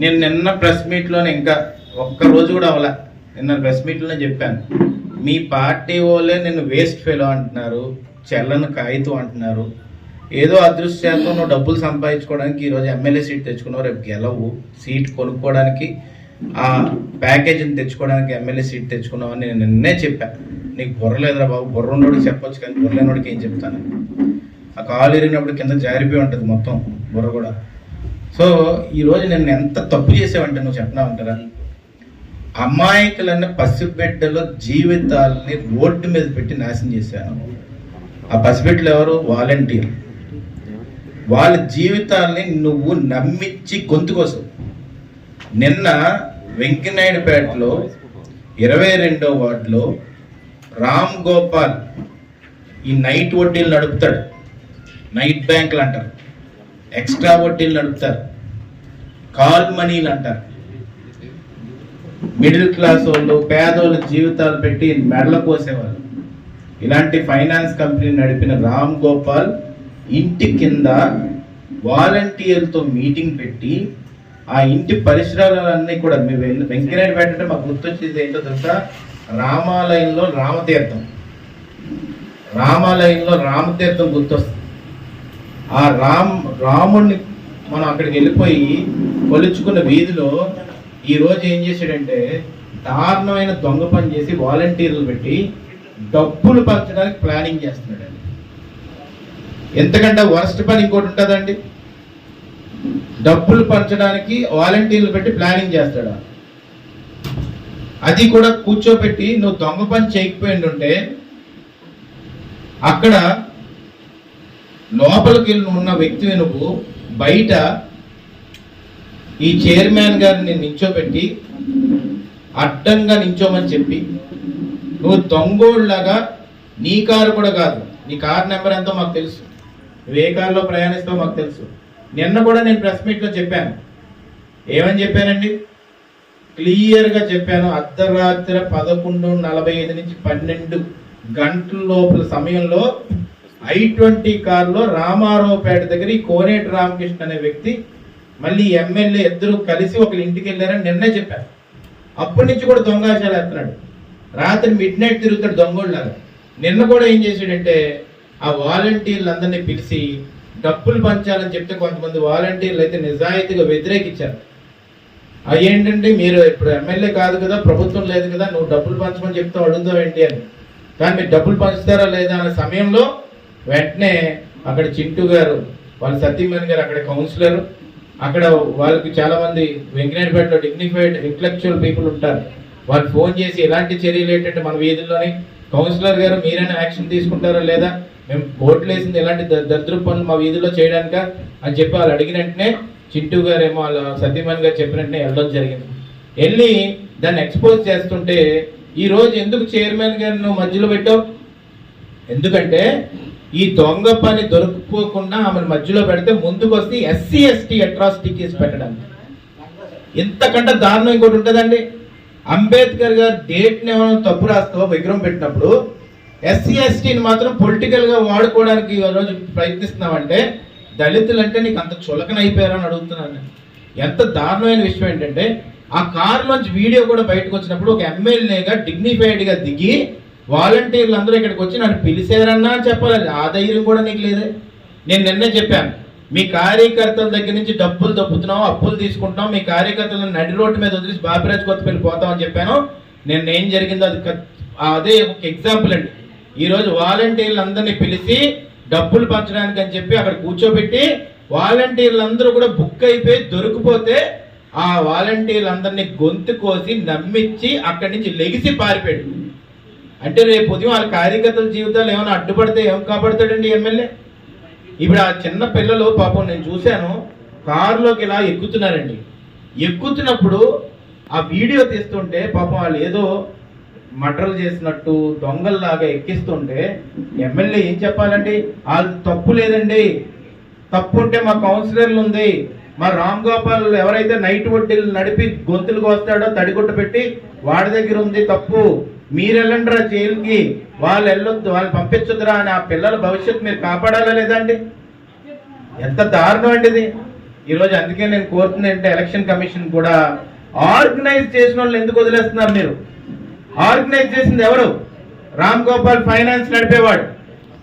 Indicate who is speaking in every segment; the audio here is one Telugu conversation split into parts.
Speaker 1: నేను నిన్న ప్రెస్ మీట్లోనే ఇంకా ఒక్క రోజు కూడా అవలా. నిన్న ప్రెస్ మీట్లోనే చెప్పాను. మీ పార్టీ వాళ్ళే నిన్ను వేస్ట్ ఫెలో అంటున్నారు చెల్లను కాగితం అంటున్నారు. ఏదో అదృశ్యాలతో నువ్వు డబ్బులు సంపాదించుకోవడానికి ఈరోజు ఎమ్మెల్యే సీట్ తెచ్చుకున్నావు రేపు గెలవు. సీట్ కొనుక్కోవడానికి ఆ ప్యాకేజీని తెచ్చుకోవడానికి ఎమ్మెల్యే సీట్ తెచ్చుకున్నావు అని నేను నిన్నే చెప్పాను నీకు బుర్ర లేదురా బాబు బుర్ర ఉన్నోడికి చెప్పొచ్చు కానీ బుర్రలేనోడికి ఏం చెప్తాను? ఆ కాలు ఇరిగినప్పుడు కింద జారిపోయి ఉంటుంది మొత్తం బుర్ర కూడా. సో ఈరోజు నేను ఎంత తప్పు చేసావంటే నువ్వు చెప్పనా ఉంటారా అమాయకులన్న పసిబిడ్డల జీవితాలని రోడ్డు మీద పెట్టి నాశనం చేశాను. ఆ పసిబిడ్డలు ఎవరు? వాలంటీర్ వాళ్ళ జీవితాల్ని నువ్వు నమ్మించి గొంతుకోసం నిన్న వెంకనాయుడుపేటలో ఇరవై రెండో వార్డులో రామ్ గోపాల్ ఈ నైట్ వడ్డీలు నడుపుతాడు. నైట్ బ్యాంకులు అంటారు. ఎక్స్ట్రా వడ్డీలు నడుపుతారు. కాల్ మనీలు అంటారు మిడిల్ క్లాస్ వాళ్ళు పేదోళ్ళ జీవితాలు పెట్టి మెడల కోసేవాళ్ళు. ఇలాంటి ఫైనాన్స్ కంపెనీ నడిపిన రామ్ గోపాల్ ఇంటి కింద వాలంటీర్లతో మీటింగ్ పెట్టి ఆ ఇంటి పరిసరాలన్నీ కూడా మీ వెంకయ్య పెట్టంటే మాకు గుర్తొచ్చేది ఏంటో తెలుసా? రామాలయంలో రామతీర్థం. రామాలయంలో రామతీర్థం గుర్తొస్తుంది. ఆ రామ్ రాముడిని మనం అక్కడికి వెళ్ళిపోయి కొలుచుకున్న వీధిలో ఈ రోజు ఏం చేశాడంటే దారుణమైన దొంగ పని చేసి వాలంటీర్లు పెట్టి డబ్బులు పంచడానికి ప్లానింగ్ చేస్తున్నాడండి. ఎంతకంటే వరస్ట్ పని ఇంకోటి ఉంటుందండి. డబ్బులు పంచడానికి వాలంటీర్లు పెట్టి ప్లానింగ్ చేస్తాడా? అది కూడా కూర్చోబెట్టి నువ్వు దొంగ పని చేయకపోయిండు ఉంటే అక్కడ లోపలికి వెళ్ళి ఉన్న వ్యక్తివి నువ్వు బయట ఈ చైర్మన్ గారిని నించోబెట్టి అడ్డంగా నించోమని చెప్పి నువ్వు దొంగోళ్ళగా నీ కారు కూడా కాదు నీ కార్ నెంబర్ ఎంతో మాకు తెలుసు నువ్వు ఏ కారులో ప్రయాణిస్తావో మాకు తెలుసు. నిన్న కూడా నేను ప్రెస్ మీట్లో చెప్పాను. ఏమని చెప్పానండి? క్లియర్గా చెప్పాను అర్ధరాత్రి పదకొండు నలభై ఐదు నుంచి పన్నెండు గంటల లోపల సమయంలో ఐ ట్వంటీ కార్లో రామారావుపేట దగ్గర ఈ కోనేటి రామకృష్ణ అనే వ్యక్తి మళ్ళీ ఎమ్మెల్యే ఇద్దరు కలిసి ఒకరి ఇంటికి వెళ్ళారని నిన్నే చెప్పారు. అప్పటి నుంచి కూడా దొంగాశాలు వేస్తున్నాడు రాత్రి మిడ్ నైట్ తిరుగుతాడు దొంగోళ్ళలాగా. నిన్న కూడా ఏం చేశాడంటే ఆ వాలంటీర్లు అందరినీ పిలిచి డబ్బులు పంచాలని చెప్తే కొంతమంది వాలంటీర్లు అయితే నిజాయితీగా వ్యతిరేకించారు. అవి ఏంటంటే మీరు ఇప్పుడు ఎమ్మెల్యే కాదు కదా ప్రభుత్వం లేదు కదా నువ్వు డబ్బులు పంచమని చెప్తావు అడుగుతావు ఏంటి అని. కానీ మీరు డబ్బులు పంచుతారా లేదా అనే సమయంలో వెంటనే అక్కడ చింటూ గారు వాళ్ళ సత్యమణి గారు అక్కడ కౌన్సిలర్ అక్కడ వాళ్ళకి చాలా మంది వెంకయ్యపేటలో డిగ్నిఫైడ్ ఇంటలెక్చువల్ పీపుల్ ఉంటారు. వాళ్ళు ఫోన్ చేసి ఎలాంటి చర్యలు ఏంటంటే మన వీధుల్లోనే కౌన్సిలర్ గారు మీరైనా యాక్షన్ తీసుకుంటారా లేదా? మేము ఓట్లు వేసింది ఎలాంటి ద- పనులు మా వీధిలో చేయడానిక? అని చెప్పి వాళ్ళు అడిగిన వెంటనే చింటూ గారు ఏమో వాళ్ళ సత్యమణి గారు చెప్పిన వెంటనే వెళ్ళడం జరిగింది. వెళ్ళి దాన్ని ఎక్స్పోజ్ చేస్తుంటే ఈరోజు ఎందుకు చైర్మన్ గారిని నువ్వు మధ్యలో పెట్టావు? ఎందుకంటే ఈ దొంగ పని దొరకపోకుండా ఆమెను మధ్యలో పెడితే ముందుకు వస్తే ఎస్సీ ఎస్టీ అట్రాసిటీ కేసు పెట్టడానికి ఇంతకంటే దారుణం ఇంకోటి ఉంటుందండి. అంబేద్కర్ గారు డేట్ని ఏమైనా తప్పు రాస్తావో? విగ్రహం పెట్టినప్పుడు ఎస్సీ ఎస్టీని మాత్రం పొలిటికల్గా వాడుకోవడానికి ఈ రోజు ప్రయత్నిస్తున్నామంటే దళితులు అంటే నీకు అంత చులకన అయిపోయారని అడుగుతున్నాను ఎంత దారుణమైన విషయం ఏంటంటే ఆ కారులోంచి వీడియో కూడా బయటకు వచ్చినప్పుడు ఒక ఎమ్మెల్యేగా డిగ్నిఫైడ్గా దిగి వాలంటీర్లు అందరూ ఇక్కడికి వచ్చి నన్ను పిలిచారన్నా చెప్పాలి. ఆ ధైర్యం కూడా నీకు లేదే. నేను నిన్నే చెప్పాను. మీ కార్యకర్తల దగ్గర నుంచి డబ్బులు దప్పుతున్నాం అప్పులు తీసుకుంటాం మీ కార్యకర్తలను నడి రోడ్డు మీద వదిలేసి బాపిరాజ్ కొత్తపల్లి పోతాం చెప్పాను. నేను ఏం జరిగిందో అది అదే ఒక ఎగ్జాంపుల్ అండి. ఈరోజు వాలంటీర్లు అందరినీ పిలిచి డబ్బులు పంచడానికి అని చెప్పి అక్కడ కూర్చోబెట్టి వాలంటీర్లు అందరూ కూడా బుక్ అయిపోయి దొరికిపోతే ఆ వాలంటీర్లు అందరినీ గొంతు కోసి నమ్మించి అక్కడి నుంచి లెగిసి పారిపోయాడు. అంటే రేపు ఉదయం వాళ్ళ కార్యకర్తల జీవితాలు ఏమైనా అడ్డుపడితే ఏం కాపాడతాడండి ఎమ్మెల్యే? ఇప్పుడు ఆ చిన్న పిల్లలు పాపం నేను చూశాను కారులోకి ఇలా ఎక్కుతున్నారండి. ఎక్కుతున్నప్పుడు ఆ వీడియో తీస్తుంటే పాపం వాళ్ళు ఏదో మటర్లు చేసినట్టు దొంగల్లాగా ఎక్కిస్తుంటే ఎమ్మెల్యే ఏం చెప్పాలండి? వాళ్ళు తప్పు లేదండి. తప్పు ఉంటే మా కౌన్సిలర్లు ఉంది. మా రామ్ గోపాల్ ఎవరైతే నైట్ వడ్డీలు నడిపి గొంతులకు వస్తాడో తడిగుట్ట పెట్టి వాడి దగ్గర ఉంది తప్పు. మీరు వెళ్ళండిరా జైలుకి? వాళ్ళు వెళ్ళొద్దు వాళ్ళు పంపించొద్దురా అని ఆ పిల్లల భవిష్యత్తు మీరు కాపాడాలా లేదండి? ఎంత దారుణం అండి ఇది. ఈరోజు అందుకే నేను కోరుతుంది ఏంటంటే ఎలక్షన్ కమిషన్ కూడా ఆర్గనైజ్ చేసిన వాళ్ళు ఎందుకు వదిలేస్తున్నారు మీరు? ఆర్గనైజ్ చేసింది ఎవరు? రామ్ గోపాల్ ఫైనాన్స్ నడిపేవాడు.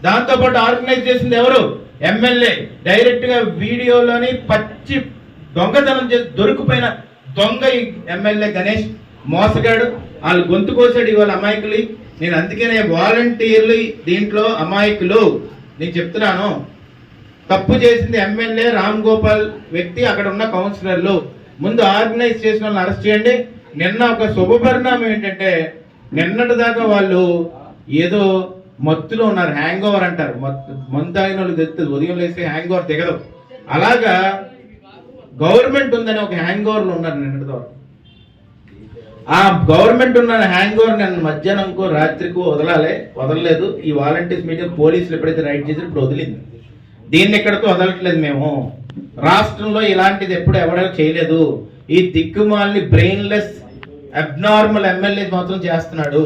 Speaker 1: దాంతోపాటు ఆర్గనైజ్ చేసింది ఎవరు? ఎమ్మెల్యే. డైరెక్ట్గా వీడియోలోని పచ్చి దొంగతనం చేసి దొరికిపోయిన దొంగ ఎమ్మెల్యే గణేష్. మోసగాడు. వాళ్ళు గొంతు కోసాడు ఇవాళ అమాయకులు. నేను అందుకనే వాలంటీర్లు దీంట్లో అమాయకులు. నేను చెప్తున్నాను. తప్పు చేసింది ఎమ్మెల్యే రామ్ గోపాల్ వ్యక్తి అక్కడ ఉన్న కౌన్సిలర్లు. ముందు ఆర్గనైజ్ చేసిన వాళ్ళని అరెస్ట్ చేయండి. నిన్న ఒక శుభ పరిణామం ఏంటంటే నిన్నటి దాకా వాళ్ళు ఏదో మత్తులో ఉన్నారు హ్యాంగ్ ఓవర్ అంటారు. మత్తు మందు తాగిన వాళ్ళు తెస్తుంది ఉదయం లేస్తే హ్యాంగ్ ఓవర్ దిగదు. అలాగా గవర్నమెంట్ ఉందని ఒక హ్యాంగ్ ఓవర్లు ఉన్నారు నిన్నటి ద్వారా ఆ గవర్నమెంట్ ఉన్న హ్యాంగ్ ఓవర్ నేను మధ్యాహ్నంకో రాత్రికో వదలాలే వదలలేదు. ఈ వాలంటీర్స్ మీటింగ్ పోలీసులు ఎప్పుడైతే రైడ్ చేసి ఇప్పుడు వదిలింది. దీన్ని ఎక్కడితో వదలట్లేదు మేము. రాష్ట్రంలో ఇలాంటిది ఎప్పుడు ఎవడో చేయలేదు. ఈ దిక్కుమాలిని బ్రెయిన్లెస్ అబ్నార్మల్ ఎమ్మెల్యే మాత్రం చేస్తున్నాడు.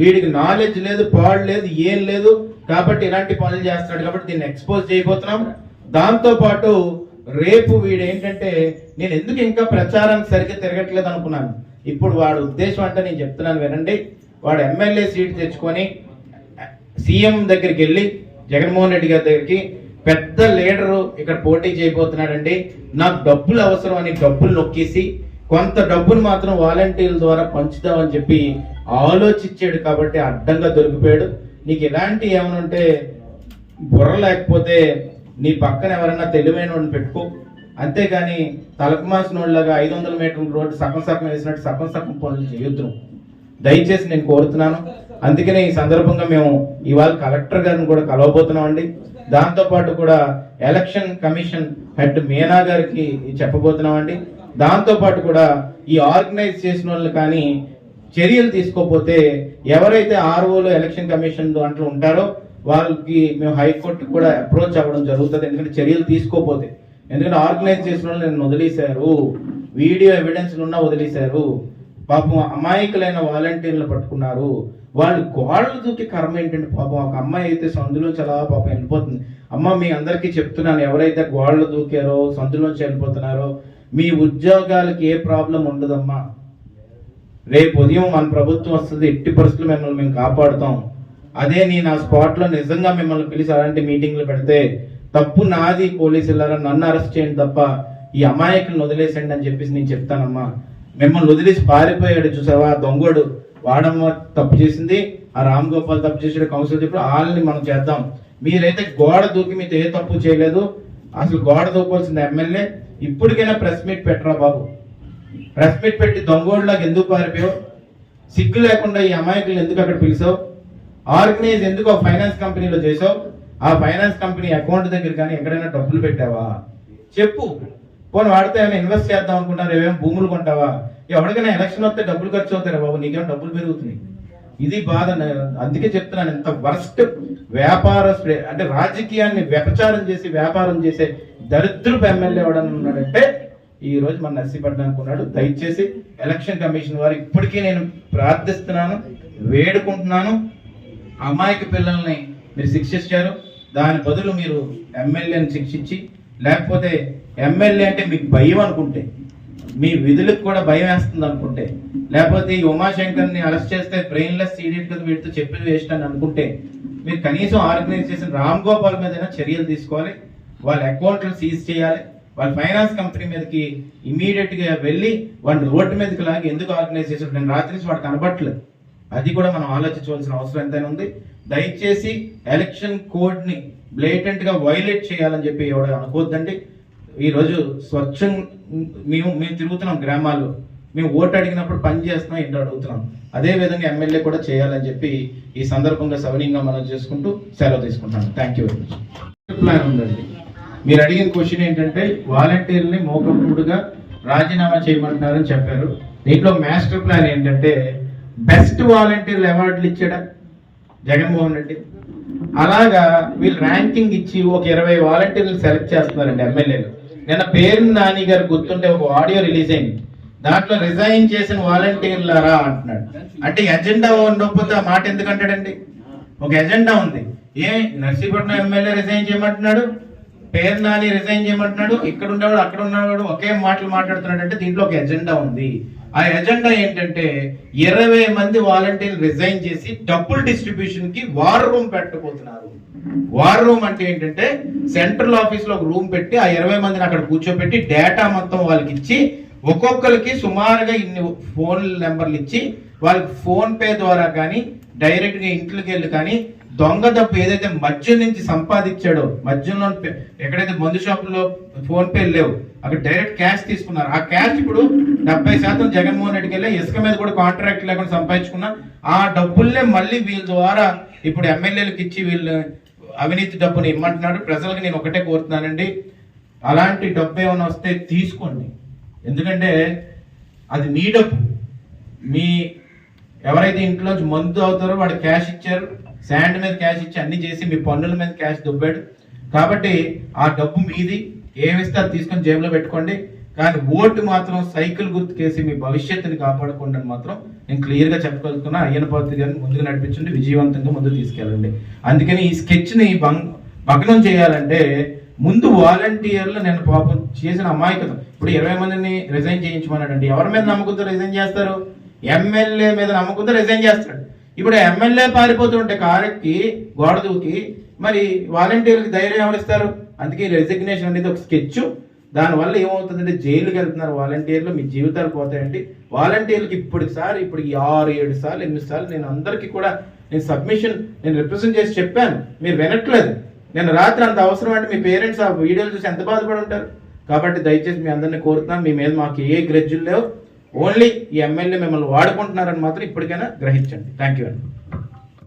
Speaker 1: వీడికి నాలెడ్జ్ లేదు పాడు లేదు ఏం లేదు. కాబట్టి ఇలాంటి పనులు చేస్తున్నాడు. కాబట్టి దీన్ని ఎక్స్పోజ్ చేయబోతున్నాం. దాంతో పాటు రేపు వీడు ఏంటంటే నేను ఎందుకు ఇంకా ప్రచారం సరిగ్గా తిరగట్లేదు అనుకున్నాను. ఇప్పుడు వాడు ఉద్దేశం అంటే నేను చెప్తున్నాను వినండి. వాడు ఎమ్మెల్యే సీట్ తెచ్చుకొని సీఎం దగ్గరికి వెళ్ళి జగన్మోహన్ రెడ్డి గారి దగ్గరికి పెద్ద లీడరు ఇక్కడ పోటీ చేయబోతున్నాడండి. నాకు డబ్బులు అవసరం అని డబ్బులు నొక్కేసి కొంత డబ్బును మాత్రం వాలంటీర్ల ద్వారా పంచుదామని చెప్పి ఆలోచించాడు కాబట్టి అడ్డంగా దొరికిపోయాడు. నీకు ఎలాంటి ఏమైనా ఉంటే బుర్ర లేకపోతే నీ పక్కన ఎవరైనా తెలివైన వాడిని పెట్టుకో. అంతేగాని తలకమాసిన వాళ్ళగా ఐదు వందల మీటర్ల రోడ్డు సగం సగం వేసినట్టు సగం సగం పనులు చేయొద్దు దయచేసి నేను కోరుతున్నాను. అందుకనే ఈ సందర్భంగా మేము ఇవాళ కలెక్టర్ గారిని కూడా కలవబోతున్నాం అండి కూడా ఎలక్షన్ కమిషన్ హెడ్ మీనా గారికి చెప్పబోతున్నాం అండి కూడా ఈ ఆర్గనైజ్ చేసిన వాళ్ళు కానీ చర్యలు తీసుకోకపోతే ఎవరైతే ఆర్ఓలు ఎలక్షన్ కమిషన్ దాంట్లో ఉంటారో వాళ్ళకి మేము హైకోర్టు కూడా అప్రోచ్ అవ్వడం జరుగుతుంది. ఎందుకంటే చర్యలు తీసుకోకపోతే ఎందుకంటే ఆర్గనైజ్ చేసిన వాళ్ళు నన్ను వదిలేశారు. వీడియో ఎవిడెన్స్లు ఉన్నా వదిలేశారు. పాపం అమాయకులైన వాలంటీర్లు పట్టుకున్నారు. వాళ్ళు గోడలు దూకి కర్మ ఏంటంటే పాపం ఒక అమ్మాయి అయితే సందులో చాలా పాపం వెళ్ళిపోతుంది. అమ్మ మీ అందరికీ చెప్తున్నాను ఎవరైతే గోడలు దూకారో సందులోంచి వెళ్ళిపోతున్నారో మీ ఉద్యోగాలకి ఏ ప్రాబ్లం ఉండదమ్మా. రేపు ఉదయం మన ప్రభుత్వం వస్తుంది ఎట్టి పరిస్థితులు మిమ్మల్ని మేము కాపాడుతాం. అదే నేను ఆ స్పాట్లో నిజంగా మిమ్మల్ని పిలిచి అలాంటి మీటింగ్లు పెడితే తప్పు నాది పోలీసులారా నన్ను అరెస్ట్ చేయండి తప్ప ఈ అమాయకులను వదిలేసండి అని చెప్పేసి నేను చెప్తానమ్మా. మిమ్మల్ని వదిలేసి పారిపోయాడు చూసావా? దొంగోడు వాడమ్మ తప్పు చేసింది ఆ రామ్ గోపాల్ తప్పు చేసాడు కౌన్సిల్ చెప్పి వాళ్ళని మనం చేద్దాం. మీరైతే గోడ దూకి మీతో ఏ తప్పు చేయలేదు. అసలు గోడ దూకోవాల్సింది ఎమ్మెల్యే. ఇప్పటికైనా ప్రెస్ మీట్ పెట్టరా బాబు? ప్రెస్ మీట్ పెట్టి దొంగోళ్ళకి ఎందుకు పారిపోయావు? సిగ్గు లేకుండా ఈ అమాయకులను ఎందుకు అక్కడ పిలిచావు? ఆర్గనైజ్ ఎందుకు ఫైనాన్స్ కంపెనీలో చేసావు ఆ ఫైనాన్స్ కంపెనీ అకౌంట్ దగ్గర కానీ ఎక్కడైనా డబ్బులు పెట్టావా? చెప్పు. పోనీ వాడితే ఏమైనా ఇన్వెస్ట్ చేద్దాం అనుకుంటారు ఏమేమి భూములు కొంటావా? ఎవరికైనా ఎలక్షన్ వస్తే డబ్బులు ఖర్చు అవుతారా బాబు నీకేమో డబ్బులు పెరుగుతున్నాయి. ఇది బాధ అందుకే చెప్తున్నాను ఇంత వర్స్ట్ వ్యాపార స్ప్రే- అంటే రాజకీయాన్ని వ్యపచారం చేసి వ్యాపారం చేసే దరిద్రపు ఎమ్మెల్యే ఎవడన్నా ఉన్నాడంటే ఈ రోజు మన నర్సీపట్నానికి దయచేసి ఎలక్షన్ కమిషన్ వారు ఇప్పటికీ నేను ప్రార్థిస్తున్నాను వేడుకుంటున్నాను. అమాయక పిల్లల్ని మీరు శిక్షించారు. దాని బదులు మీరు ఎమ్మెల్యేని శిక్షించి లేకపోతే ఎమ్మెల్యే అంటే మీకు భయం అనుకుంటే మీ విధులకు కూడా భయం వేస్తుంది అనుకుంటే లేకపోతే ఈ ఉమాశంకర్ని అరెస్ట్ చేస్తే బ్రెయిన్లెస్ సీడియట్ కదా వీటితో చెప్పి వేస్ట్ అని అనుకుంటే మీరు కనీసం ఆర్గనైజ్ చేసిన రామ్ గోపాల్ మీద చర్యలు తీసుకోవాలి వాళ్ళ అకౌంట్లు సీజ్ చేయాలి వాళ్ళ ఫైనాన్స్ కంపెనీ మీదకి ఇమీడియట్గా వెళ్ళి వాడిని రోడ్డు మీదకి లాగి ఎందుకు ఆర్గనైజ్ చేసాడు నేను రాత్రి నుంచి వాడు కనబట్టలేదు అది కూడా మనం ఆలోచించవలసిన అవసరం ఎంతైనా ఉంది. దయచేసి ఎలక్షన్ కోడ్ని బ్లేటెంట్గా వైలేట్ చేయాలని చెప్పి ఎవడ అనుకోవద్దండి. ఈ రోజు స్వచ్ఛం మేము మేము తిరుగుతున్నాం గ్రామాల్లో. మేము ఓటు అడిగినప్పుడు పని చేస్తున్నాం ఏంటో అడుగుతున్నాం. అదే విధంగా ఎమ్మెల్యే కూడా చేయాలని చెప్పి ఈ సందర్భంగా సవనీయంగా మనం చేసుకుంటూ సెలవు తీసుకుంటాను thank you very much plan ఉందండి. మీరు అడిగిన క్వశ్చన్ ఏంటంటే వాలంటీర్ని మోకప్పుడుగా రాజీనామా చేయమంటున్నారని చెప్పారు. దీంట్లో మాస్టర్ ప్లాన్ ఏంటంటే బెస్ట్ వాలంటీర్లు అవార్డులు ఇచ్చాడా? జగన్మోహన్ రెడ్డి. అలాగా వీళ్ళు ర్యాంకింగ్ ఇచ్చి ఒక ఇరవై వాలంటీర్లు సెలెక్ట్ చేస్తున్నారండి ఎమ్మెల్యేలు. నిన్న పేరు నాని గారు గుర్తుంటే ఒక ఆడియో రిలీజ్ అయింది. దాంట్లో రిజైన్ చేసిన వాలంటీర్లరా అంటున్నాడు. అంటే ఎజెండా ఉండకపోతే ఆ మాట ఎందుకు అంటాడండి ఒక ఎజెండా ఉంది. ఏ నర్సీపట్నం ఎమ్మెల్యే రిజైన్ చేయమంటున్నాడు? పేరు నాని రిజైన్ చేయమంటున్నాడు ఇక్కడ ఉండేవాడు అక్కడ ఉన్నవాడు ఒకే మాటలు మాట్లాడుతున్నాడు అంటే దీంట్లో ఒక ఎజెండా ఉంది. ఆ ఎజెండా ఏంటంటే ఇరవై మంది వాలంటీర్లు రిజైన్ చేసి డబ్బుల్ డిస్ట్రిబ్యూషన్కి వార్ రూమ్ పెట్టబోతున్నారు. వార్ రూమ్ అంటే ఏంటంటే సెంట్రల్ ఆఫీస్లో ఒక రూమ్ పెట్టి ఆ ఇరవై మందిని అక్కడ కూర్చోబెట్టి డేటా మొత్తం వాళ్ళకి ఇచ్చి ఒక్కొక్కరికి సుమారుగా ఇన్ని ఫోన్ నెంబర్లు ఇచ్చి వాళ్ళకి ఫోన్ పే ద్వారా కానీ డైరెక్ట్గా ఇంట్లోకి వెళ్ళి కానీ దొంగ డబ్బు ఏదైతే మద్యం నుంచి సంపాదించాడో మద్యంలో ఎక్కడైతే మందు షాపులో ఫోన్ పే లేవు అక్కడ డైరెక్ట్ క్యాష్ తీసుకున్నారు. ఆ క్యాష్ ఇప్పుడు డెబ్బై శాతం జగన్మోహన్ రెడ్డికి వెళ్ళి ఇసుక మీద కూడా కాంట్రాక్ట్ లేకుండా సంపాదించుకున్నా ఆ డబ్బుల్నే మళ్ళీ వీళ్ళ ద్వారా ఇప్పుడు ఎమ్మెల్యేలకు ఇచ్చి వీళ్ళు అవినీతి డబ్బుని ఇమ్మంటున్నాడు ప్రజలకు నేను ఒకటే కోరుతున్నానండి. అలాంటి డబ్బు ఏమైనా వస్తే తీసుకోండి. ఎందుకంటే అది మీ డబ్బు. మీ ఎవరైతే ఇంట్లోంచి మందు అవుతారో వాడు క్యాష్ ఇచ్చారు. శాండ్ మీద క్యాష్ ఇచ్చి అన్ని చేసి మీ పన్నుల మీద క్యాష్ దుబ్బాడు. కాబట్టి ఆ డబ్బు మీది. ఏమిస్తే అది తీసుకొని జేబులో పెట్టుకోండి. కానీ ఓటు మాత్రం సైకిల్ గుర్తుకేసి మీ భవిష్యత్తుని కాపాడకుండా మాత్రం నేను క్లియర్గా చెప్పగలుగుతున్నా. అయ్యన పాత్రి గారిని ముందుకు నడిపించండి. విజయవంతంగా ముందుకు తీసుకెళ్ళండి. అందుకని ఈ స్కెచ్ని భంగ్ భగ్నం చేయాలంటే ముందు వాలంటీర్లు నేను పాపం చేసిన అమాయకతం ఇప్పుడు ఇరవై మందిని రిజైన్ చేయించమన్నాడండి. ఎవరి మీద నమ్మకంతో రిజైన్ చేస్తారు? ఎమ్మెల్యే మీద నమ్మకంతో రిజైన్ చేస్తాడు. ఇప్పుడు ఎమ్మెల్యే పారిపోతుంటే కారెక్కి గోడ దూకి మరి వాలంటీర్కి ధైర్యం ఎవరిస్తారు? అందుకే రెసిగ్నేషన్ అనేది ఒక స్కెచ్ దానివల్ల ఏమవుతుందంటే జైలుకి వెళ్తున్నారు వాలంటీర్లు మీ జీవితాలు పోతాయండి. వాలంటీర్లకు ఇప్పటిసారి ఇప్పుడు ఆరు ఏడు సార్లు ఎనిమిది సార్లు నేను అందరికీ కూడా నేను సబ్మిషన్ నేను రిప్రజెంట్ చేసి చెప్పాను. మీరు వినట్లేదు. నేను రాత్రి అంత అవసరం అంటే మీ పేరెంట్స్ ఆ వీడియోలు చూసి ఎంత బాధపడి ఉంటారు? కాబట్టి దయచేసి మీ అందరిని కోరుతున్నాను మీ మీద మాకు ఏ గ్రెడ్జులు లేవు. ఓన్లీ ఈ ఎమ్మెల్యే మిమ్మల్ని వాడుకుంటున్నారని మాత్రం ఇప్పటికైనా గ్రహించండి. థ్యాంక్ యూ అండి